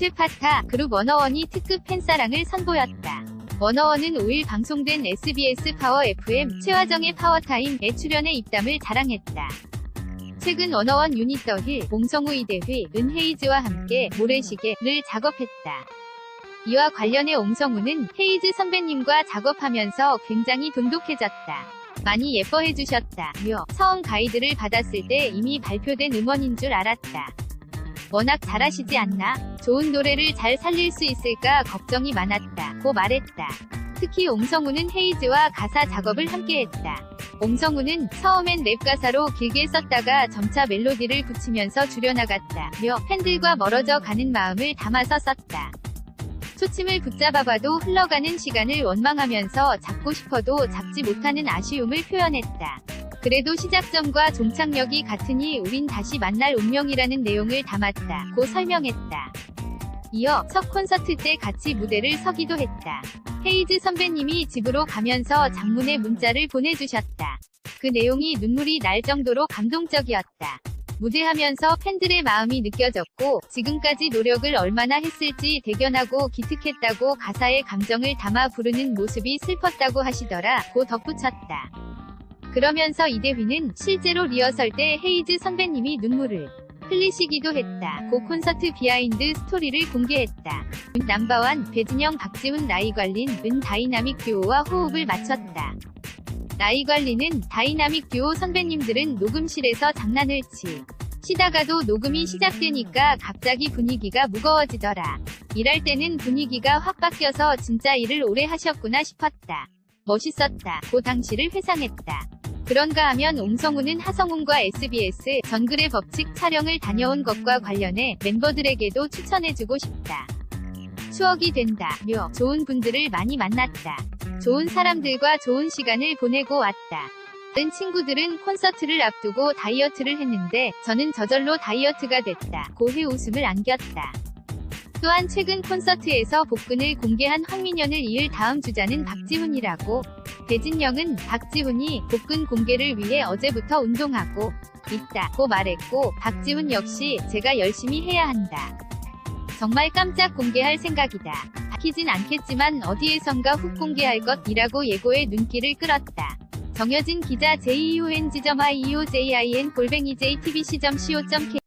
최파타 그룹 워너원이 특급 팬사랑을 선보였다. 워너원은 5일 방송된 SBS 파워 FM 최화정의 파워타임에 출연해 입담을 자랑했다. 최근 워너원 유닛 더힐, 옹성우 이대휘, 은헤이즈와 함께 모래시계를 작업했다. 이와 관련해 옹성우는 헤이즈 선배님과 작업하면서 굉장히 돈독해졌다. 많이 예뻐해주셨다며 처음 가이드를 받았을 때 이미 발표된 음원인 줄 알았다. 워낙 잘하시지 않나? 좋은 노래를 잘 살릴 수 있을까 걱정이 많았다고 말했다. 특히 옹성우는 헤이즈와 가사 작업을 함께했다. 옹성우는 처음엔 랩 가사로 길게 썼다가 점차 멜로디를 붙이면서 줄여나갔다며 팬들과 멀어져 가는 마음을 담아서 썼다. 초침을 붙잡아봐도 흘러가는 시간을 원망하면서 잡고 싶어도 잡지 못하는 아쉬움을 표현했다. 그래도 시작점과 종착역이 같으니 우린 다시 만날 운명이라는 내용을 담았다 고 설명했다. 이어 첫 콘서트 때 같이 무대를 서기도 했다. 헤이즈 선배님이 집으로 가면서 장문의 문자를 보내주셨다. 그 내용이 눈물이 날 정도로 감동적이었다. 무대하면서 팬들의 마음이 느껴졌고 지금까지 노력을 얼마나 했을지 대견하고 기특했다고 가사에 감정을 담아 부르는 모습이 슬펐다고 하시더라 고 덧붙였다. 그러면서 이대휘는 실제로 리허설 때 헤이즈 선배님이 눈물을 흘리시기도 했다. 고 콘서트 비하인드 스토리를 공개했다. 남바완 배진영 박지훈 나이관린 은 다이나믹 듀오와 호흡을 맞췄다. 나이관리는 다이나믹 듀오 선배님들은 녹음실에서 장난을 치. 시다가도 녹음이 시작되니까 갑자기 분위기가 무거워지더라. 일할 때는 분위기가 확 바뀌어서 진짜 일을 오래 하셨구나 싶었다. 멋있었다. 고 당시를 회상했다. 그런가 하면 옹성우는 하성운과 SBS 전글의 법칙 촬영을 다녀온 것과 관련해 멤버들에게도 추천해주고 싶다. 추억이 된다 며 좋은 분들을 많이 만났다. 좋은 사람들과 좋은 시간을 보내고 왔다. 다른 친구들은 콘서트를 앞두고 다이어트를 했는데 저는 저절로 다이어트가 됐다. 고해 웃음을 안겼다. 또한 최근 콘서트에서 복근을 공개한 황민현을 이을 다음 주자는 박지훈이라고 배진영은 박지훈이 복근 공개를 위해 어제부터 운동하고 있다고 말했고 박지훈 역시 제가 열심히 해야 한다. 정말 깜짝 공개할 생각이다. 밝히진 않겠지만 어디에선가 훅 공개할 것이라고 예고의 눈길을 끌었다. 정여진 기자 JUNG.IEOJIN 골뱅이 JTBC.CO.KR